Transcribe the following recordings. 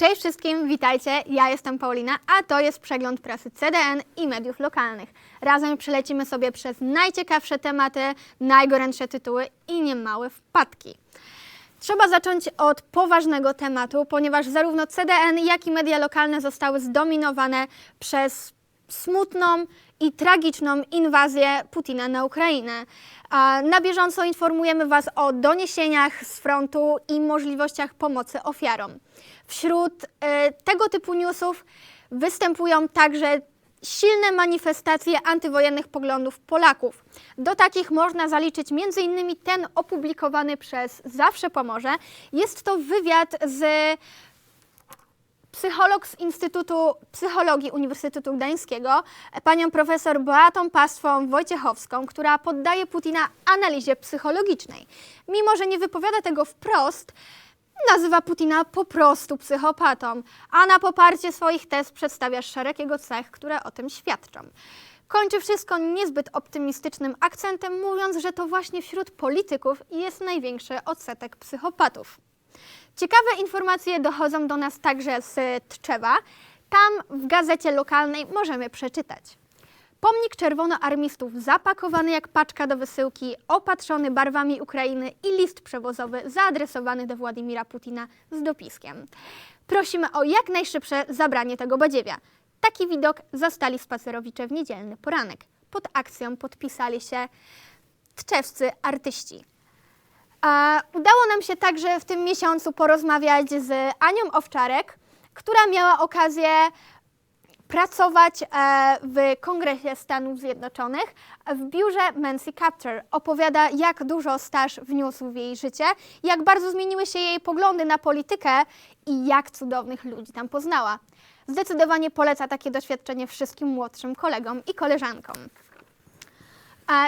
Cześć wszystkim, witajcie. Ja jestem Paulina, a to jest przegląd prasy CDN i mediów lokalnych. Razem przelecimy sobie przez najciekawsze tematy, najgorętsze tytuły i niemałe wpadki. Trzeba zacząć od poważnego tematu, ponieważ zarówno CDN, jak i media lokalne zostały zdominowane przez smutną i tragiczną inwazję Putina na Ukrainę. Na bieżąco informujemy Was o doniesieniach z frontu i możliwościach pomocy ofiarom. Wśród e, tego typu newsów występują także silne manifestacje antywojennych poglądów Polaków. Do takich można zaliczyć m.in. ten opublikowany przez Zawsze Pomorze. Jest to wywiad z psycholog z Instytutu Psychologii Uniwersytetu Gdańskiego, panią profesor Beatą Pastwą Wojciechowską, która poddaje Putina analizie psychologicznej. Mimo, że nie wypowiada tego wprost, nazywa Putina po prostu psychopatą, a na poparcie swoich tez przedstawia szereg jego cech, które o tym świadczą. Kończy wszystko niezbyt optymistycznym akcentem, mówiąc, że to właśnie wśród polityków jest największy odsetek psychopatów. Ciekawe informacje dochodzą do nas także z Tczewa. Tam w gazecie lokalnej możemy przeczytać. Pomnik czerwonoarmistów zapakowany jak paczka do wysyłki, opatrzony barwami Ukrainy i list przewozowy zaadresowany do Władimira Putina z dopiskiem. Prosimy o jak najszybsze zabranie tego badziewia. Taki widok zastali spacerowicze w niedzielny poranek. Pod akcją podpisali się tczewscy artyści. A udało nam się także w tym miesiącu porozmawiać z Anią Owczarek, która miała okazję pracować e, w Kongresie Stanów Zjednoczonych w biurze Mancy Capture. Opowiada, jak dużo staż wniósł w jej życie, jak bardzo zmieniły się jej poglądy na politykę i jak cudownych ludzi tam poznała. Zdecydowanie poleca takie doświadczenie wszystkim młodszym kolegom i koleżankom.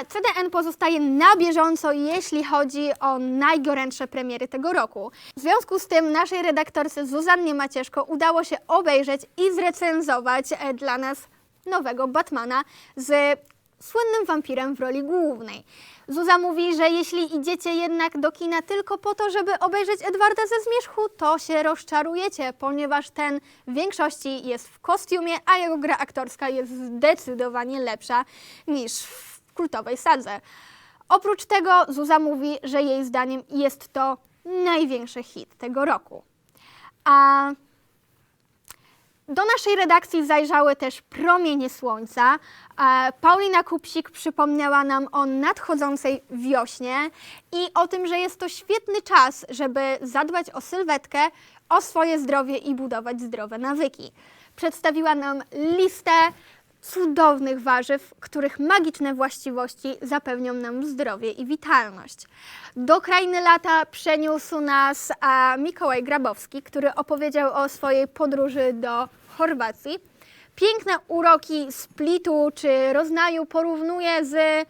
CDN pozostaje na bieżąco, jeśli chodzi o najgorętsze premiery tego roku. W związku z tym naszej redaktorce Zuzannie Macieszko udało się obejrzeć i zrecenzować e, dla nas nowego Batmana z słynnym wampirem w roli głównej. Zuza mówi, że jeśli idziecie jednak do kina tylko po to, żeby obejrzeć Edwarda ze Zmierzchu, to się rozczarujecie, ponieważ ten w większości jest w kostiumie, a jego gra aktorska jest zdecydowanie lepsza niż w kultowej sadze. Oprócz tego Zuza mówi, że jej zdaniem jest to największy hit tego roku. A do naszej redakcji zajrzały też promienie słońca. Paulina Kupsik przypomniała nam o nadchodzącej wiośnie i o tym, że jest to świetny czas, żeby zadbać o sylwetkę, o swoje zdrowie i budować zdrowe nawyki. Przedstawiła nam listę cudownych warzyw, których magiczne właściwości zapewnią nam zdrowie i witalność. Do krainy lata przeniósł nas a, Mikołaj Grabowski, który opowiedział o swojej podróży do Chorwacji. Piękne uroki Splitu czy Roznaju porównuje z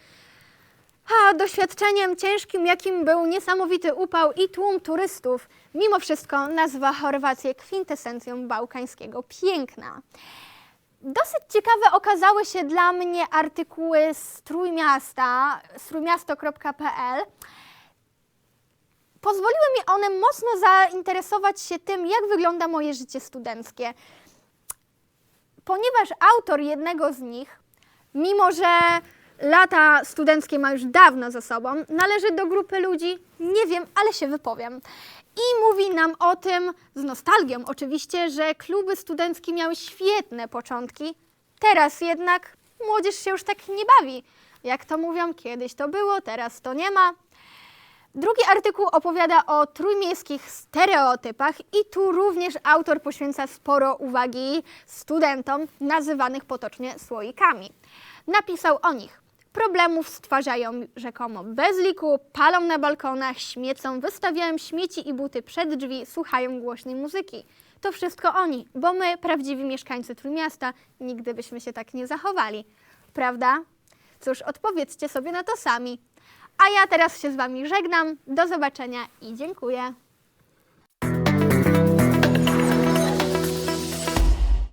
a, doświadczeniem ciężkim, jakim był niesamowity upał i tłum turystów. Mimo wszystko nazywa Chorwację kwintesencją bałkańskiego piękna. Dosyć ciekawe okazały się dla mnie artykuły z Trójmiasta, z trójmiasto.pl. Pozwoliły mi one mocno zainteresować się tym, jak wygląda moje życie studenckie. Ponieważ autor jednego z nich, mimo że lata studenckie ma już dawno za sobą, należy do grupy ludzi, nie wiem, ale się wypowiem. I mówi nam o tym z nostalgią oczywiście, że kluby studenckie miały świetne początki. Teraz jednak młodzież się już tak nie bawi. Jak to mówią, kiedyś to było, teraz to nie ma. Drugi artykuł opowiada o trójmiejskich stereotypach i tu również autor poświęca sporo uwagi studentom nazywanych potocznie słoikami. Napisał o nich. Problemów stwarzają rzekomo bez liku, palą na balkonach, śmiecą, wystawiają śmieci i buty przed drzwi, słuchają głośnej muzyki. To wszystko oni, bo my, prawdziwi mieszkańcy Trójmiasta, nigdy byśmy się tak nie zachowali. Prawda? Cóż, odpowiedzcie sobie na to sami. A ja teraz się z Wami żegnam. Do zobaczenia i dziękuję.